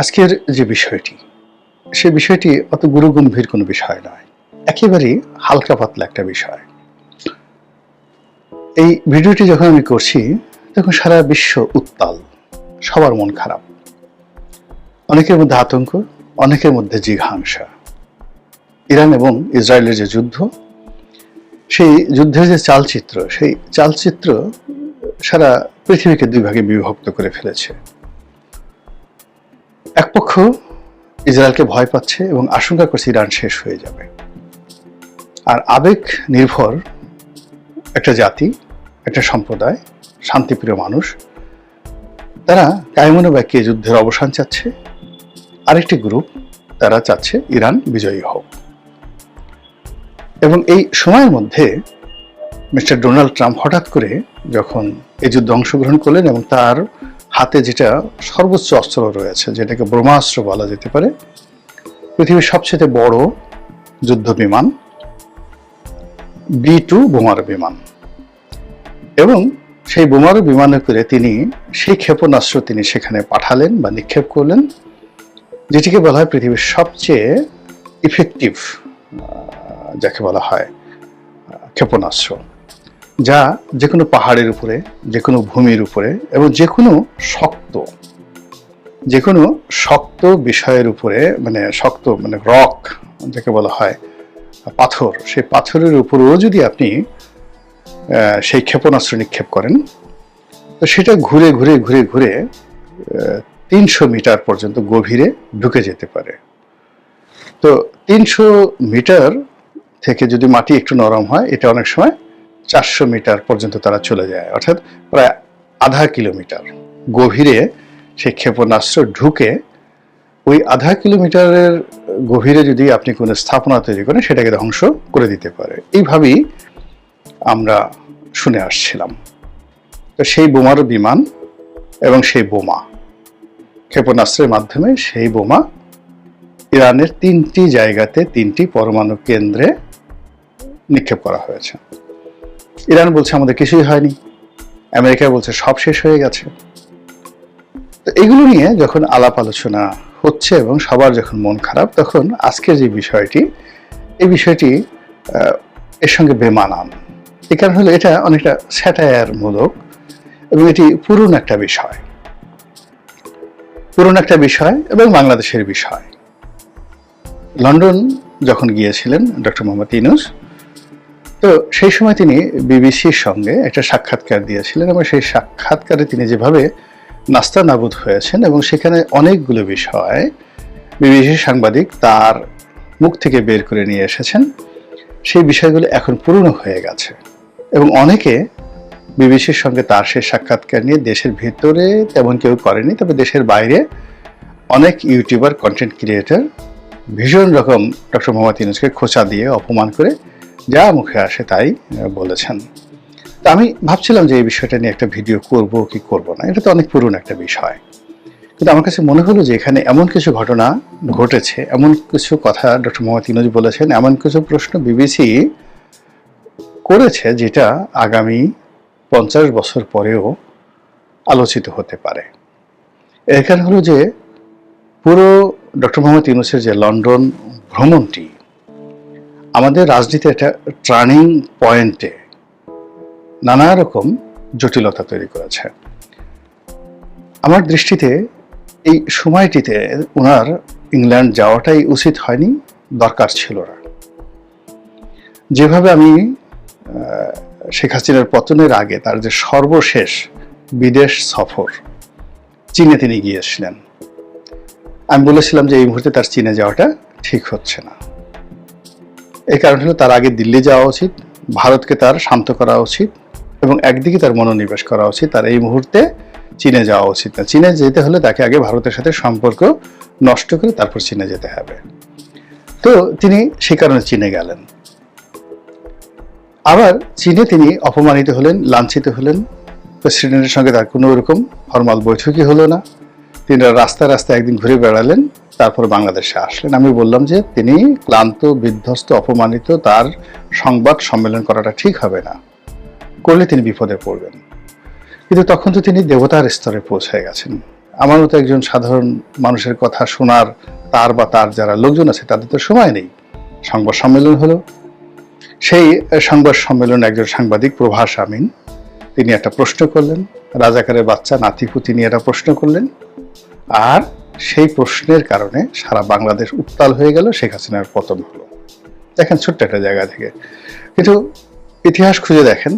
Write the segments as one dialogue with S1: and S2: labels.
S1: আজকের যে বিষয়টি, সে বিষয়টি অত গুরুগম্ভীর কোনো বিষয় নয়। একেবারেই হালকা পাতলা একটা বিষয়। এই ভিডিওটি যখন আমি করছি, তখন সারা বিশ্ব উত্তাল, সবার মন খারাপ। অনেকের মধ্যে আতঙ্ক, অনেকের মধ্যে জিঘাংসা। ইরান এবং ইসরায়েলের যে যুদ্ধ, সেই যুদ্ধের যে চালচিত্র, সেই চালচিত্র সারা পৃথিবীকে দুই ভাগে বিভক্ত করে ফেলেছে। এক পক্ষ ইসরায়েলকে ভয় পাচ্ছে এবং আশঙ্কা করছে ইরান শেষ হয়ে যাবে। আর আবেগ নির্ভর একটা জাতি, একটা সম্প্রদায়, শান্তিপ্রিয় মানুষ, তারা কায়মনো ব্যাকে যুদ্ধের অবসান চাচ্ছে। আরেকটি গ্রুপ তারা চাচ্ছে ইরান বিজয়ী হোক। এবং এই সময়ের মধ্যে মিস্টার ডোনাল্ড ট্রাম্প হঠাৎ করে যখন এই যুদ্ধে অংশগ্রহণ করলেন এবং তার হাতে যেটা সর্বোচ্চ অস্ত্র রয়েছে, যেটাকে ব্রহ্মাস্ত্র বলা যেতে পারে, পৃথিবীর সবচেয়ে বড় যুদ্ধ বিমান, বি টু বোমার বিমান। এবং সেই বোমারু বিমানে করে তিনি সেই ক্ষেপণাস্ত্র তিনি সেখানে পাঠালেন বা নিক্ষেপ করলেন, যেটিকে বলা হয় পৃথিবীর সবচেয়ে ইফেক্টিভ যাকে বলা হয় ক্ষেপণাস্ত্র। যা যে কোনো পাহাড়ের উপরে যে কোনো ভূমির উপরে এবং যে কোনো শক্ত যে কোনো শক্ত বিষয়ের উপরে মানে শক্ত মানে রক যাকে বলা হয়, পাথর, সেই পাথরের উপরেও যদি আপনি সেই ক্ষেপণাস্ত্র নিক্ষেপ করেন, তো সেটা ঘুরে ঘুরে ঘুরে ঘুরে তিনশো মিটার পর্যন্ত গভীরে ঢুকে যেতে পারে। তো তিনশো মিটার থেকে যদি মাটি একটু নরম হয়, এটা অনেক সময় চারশো মিটার পর্যন্ত তারা চলে যায়, অর্থাৎ প্রায় আধা কিলোমিটার। গভীরে সেই ক্ষেপণাস্ত্র ঢুকে ওই আধা কিলোমিটারের গভীরে যদি আপনি কোনো স্থাপনা তৈরি করেন, সেটাকে ধ্বংস করে দিতে পারে। এইভাবেই আমরা শুনে আসছিলাম। তো সেই বোমার বিমান এবং সেই বোমা, ক্ষেপণাস্ত্রের মাধ্যমে সেই বোমা ইরানের তিনটি জায়গাতে তিনটি পরমাণু কেন্দ্রে নিক্ষেপ করা হয়েছে। ইরান বলছে আমাদের কিছুই হয়নি। আমেরিকা বলছে সব শেষ হয়ে গেছে। তো এগুলো নিয়ে যখন আলাপ আলোচনা হচ্ছে এবং সবার যখন মন খারাপ, তখন আজকের যে বিষয়টি, এই বিষয়টি এর সঙ্গে বেমানান। এই কারণ হলো এটা অনেকটা স্যাটায়ারমূলক এবং এটি পুরনো একটা বিষয়। পুরনো একটা বিষয় এবং বাংলাদেশের বিষয়। লন্ডন যখন গিয়েছিলেন, ডক্টর মোহাম্মদ ইনুস তো সেই সময় তিনি বিবিসির সঙ্গে একটা সাক্ষাৎকার দিয়েছিলেন এবং সেই সাক্ষাৎকারে তিনি যেভাবে নাস্তা নাবুদ হয়েছেন এবং সেখানে অনেকগুলো বিষয় বিবিসির সাংবাদিক তার মুখ থেকে বের করে নিয়ে এসেছেন, সেই বিষয়গুলো এখন পুরনো হয়ে গেছে এবং অনেকে বিবিসির সঙ্গে তার সেই সাক্ষাৎকার নিয়ে দেশের ভেতরে তেমন কেউ করেনি, তবে দেশের বাইরে অনেক ইউটিউবার কন্টেন্ট ক্রিয়েটর ভীষণ রকম ডক্টর মোহাম্মদ ইউনুসকে খোঁচা দিয়ে অপমান করে যা মুখে আসে তাই বলেছেন। তো আমি ভাবছিলাম যে এই বিষয়টা নিয়ে একটা ভিডিও করব কি করব না, এটা তো অনেক পুরনো একটা বিষয়। কিন্তু আমার কাছে মনে হলো যে এখানে এমন কিছু ঘটনা ঘটেছে, এমন কিছু কথা ডক্টর মোহাম্মদ ইনুজ বলেছেন, এমন কিছু প্রশ্ন বিবিসি করেছে যেটা আগামী পঞ্চাশ বছর পরেও আলোচিত হতে পারে। এর কারণ হলো যে পুরো ডক্টর মোহাম্মদ ইউনুসের যে লন্ডন ভ্রমণটি আমাদের রাজনীতি একটা টার্নিং পয়েন্টে নানা রকম জটিলতা তৈরি করেছে। আমার দৃষ্টিতে এই সময়টিতে ওনার ইংল্যান্ড যাওয়াটাই উচিত হয়নি, দরকার ছিল না। যেভাবে আমি শেখ হাসিনার পতনের আগে তার যে সর্বশেষ বিদেশ সফর, চীনে তিনি গিয়েছিলেন, আমি বলেছিলাম যে এই মুহূর্তে তার চীনে যাওয়াটা ঠিক হচ্ছে না। এই কারণ হলো তার আগে দিল্লি যাওয়া উচিত, ভারতকে তার শান্ত করা উচিত এবং একদিকে তার মনোনিবেশ করা উচিত। তার এই মুহূর্তে চীনে যাওয়া উচিত না। চীনে যেতে হলে তাকে আগে ভারতের সাথে সম্পর্ক নষ্ট করে তারপর চীনে যেতে হবে। তো তিনি সে কারণে চীনে গেলেন। আবার চীনে তিনি অপমানিত হলেন, লাঞ্ছিত হলেন। প্রেসিডেন্টের সঙ্গে তার কোনো রকম ফর্মাল বৈঠকই হলো না। তিনি রাস্তা রাস্তায় একদিন ঘুরে বেড়ালেন। তারপর বাংলাদেশে আসলেন। আমি বললাম যে তিনি ক্লান্ত, বিধ্বস্ত, অপমানিত, তার সংবাদ সম্মেলন করাটা ঠিক হবে না। করলে তিনি বিপদে পড়বেন। কিন্তু তখন তো তিনি দেবতার স্তরে পৌঁছে গেছেন। আমার মতো একজন সাধারণ মানুষের কথা শোনার তার বা তার যারা লোকজন আছে, তাদের তো সময় নেই। সংবাদ সম্মেলন হলো। সেই সংবাদ সম্মেলনে একজন সাংবাদিক, প্রভাস আমিন, তিনি একটা প্রশ্ন করলেন। রাজাকারের বাচ্চা নাতিপুতি নিয়ে একটা প্রশ্ন করলেন। আর সেই প্রশ্নের কারণে সারা বাংলাদেশ উত্তাল হয়ে গেল, শেখ হাসিনার পতন হলো। দেখেন, ছোট্ট একটা জায়গা থেকে। কিন্তু ইতিহাস খুঁজে দেখেন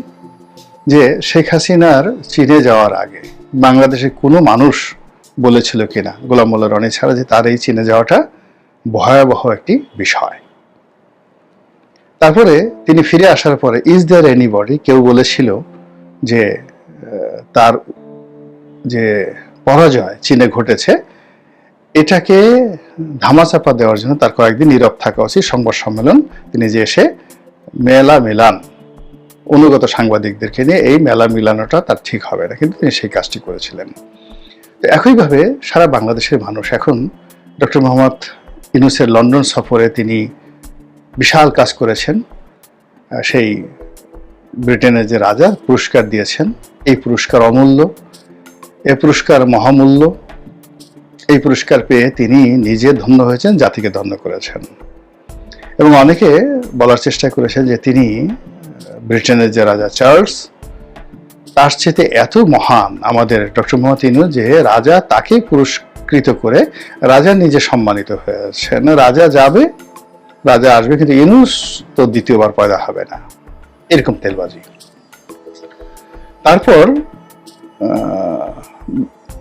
S1: যে শেখ হাসিনার চীনে যাওয়ার আগে বাংলাদেশে কোনো মানুষ বলেছিল কিনা, গোলাম মোল্লা রনি ছাড়া যে তার এই চীনে যাওয়াটা ভয়াবহ একটি বিষয়। তারপরে তিনি ফিরে আসার পরে ইজ দেয়ার এনিবডি কেউ বলেছিল যে তার যে পরাজয় চীনে ঘটেছে এটাকে ধামাচাপা দেওয়ার জন্য তার কয়েকদিন নীরব থাকা উচিত। সংবাদ সম্মেলন, তিনি যে এসে মেলা মিলান, অনুগত সাংবাদিকদেরকে নিয়ে এই মেলা মিলানোটা তার ঠিক হবে না, কিন্তু তিনি সেই কাজটি করেছিলেন। তো একইভাবে সারা বাংলাদেশের মানুষ এখন ডক্টর মোহাম্মদ ইউনুসের লন্ডন সফরে তিনি বিশাল কাজ করেছেন। সেই ব্রিটেনের যে রাজা পুরস্কার দিয়েছেন, এই পুরস্কার অমূল্য, এ পুরস্কার মহামূল্য। এই পুরস্কার পেয়ে তিনি নিজে ধন্য হয়েছেন, জাতিকে ধন্য করেছেন। এবং অনেকে বলার চেষ্টা করেছেন যে তিনি ব্রিটেনের যে রাজা চার্লস, তার চেয়ে এত মহান আমাদের ডক্টর মোহাম্মদ যে রাজা তাকে পুরস্কৃত করে রাজা নিজে সম্মানিত হয়েছেন। রাজা যাবে, রাজা আসবে, কিন্তু ইনুস তো দ্বিতীয়বার পয়দা হবে না। এরকম তেলবাজি। তারপর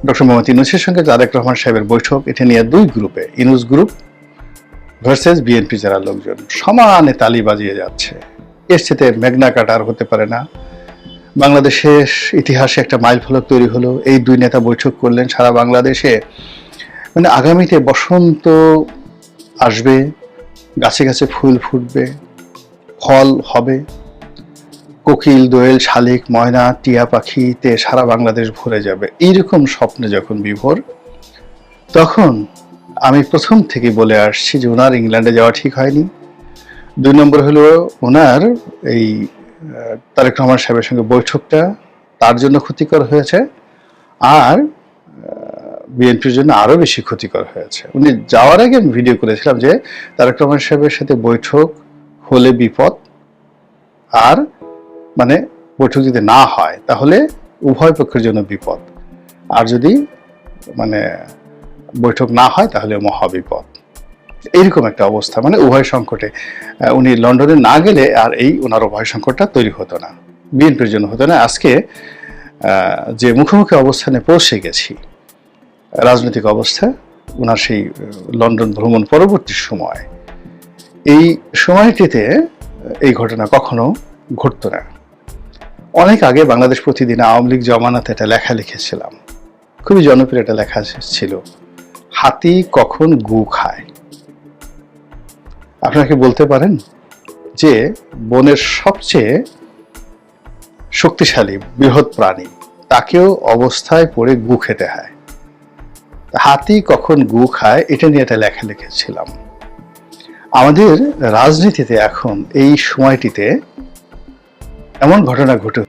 S1: ডক্টর মোহাম্মদ ইনুসের সঙ্গে তারেক রহমান সাহেবের বৈঠক, এটা নিয়ে দুই গ্রুপে ইনুস গ্রুপ ভার্সেস বিএনপি যারা লোকজন, সমানে তালি বাজিয়ে যাচ্ছে। এর সাথে মেঘনা কাটার হতে পারে না। বাংলাদেশের ইতিহাসে একটা মাইল ফলক তৈরি হলো। এই দুই নেতা বৈঠক করলেন সারা বাংলাদেশে। মানে আগামীতে বসন্ত আসবে, গাছে গাছে ফুল ফুটবে, ফল হবে। কোকিল, দোয়েল, শালিক, ময়না, টিয়া পাখিতে সারা বাংলাদেশ ভরে যাবে। এইরকম স্বপ্নে যখন বিভোর, তখন আমি প্রথম থেকে বলে আসছি যে ওনার ইংল্যান্ডে যাওয়া ঠিক হয়নি। দুই নম্বর হলো ওনার এই তারেক রহমান সাহেবের সঙ্গে বৈঠকটা তার জন্য ক্ষতিকর হয়েছে আর বিএনপির জন্য আরও বেশি ক্ষতিকর হয়েছে। উনি যাওয়ার আগে আমি ভিডিও করেছিলাম যে তারেক রহমান সাহেবের সাথে বৈঠক হলে বিপদ আর মানে বৈঠক যদি না হয়, তাহলে উভয় পক্ষের জন্য বিপদ। আর যদি মানে বৈঠক না হয়, তাহলে মহাবিপদ। এইরকম একটা অবস্থা। মানে উভয় সংকটে উনি লন্ডনে না গেলে আর এই ওনার উভয় সংকটটা তৈরি হতো না। বিএনপির জন্য হতো না। আজকে যে মুখোমুখি অবস্থানে পৌঁছে গেছি, রাজনৈতিক অবস্থা ওনার সেই লন্ডন ভ্রমণ পরবর্তী সময়, এই সময়টিতে এই ঘটনা কখনো ঘটতো না। অনেক আগে বাংলাদেশ প্রতিদিন আওয়ামী লীগ জমানাতে একটা লেখা লিখেছিলাম। খুবই জনপ্রিয় একটা লেখা ছিল, হাতি কখন গু খায়? আপনারা কি বলতে পারেন যে বনের সবচেয়ে শক্তিশালী বৃহৎ প্রাণী, তাকেও অবস্থায় পড়ে গু খেতে হয়। হাতি কখন গু খায়, এটা নিয়ে একটা লেখা লিখেছিলাম। আমাদের রাজনীতিতে এখন এই সময়টিতে এমন ঘটনা ঘটে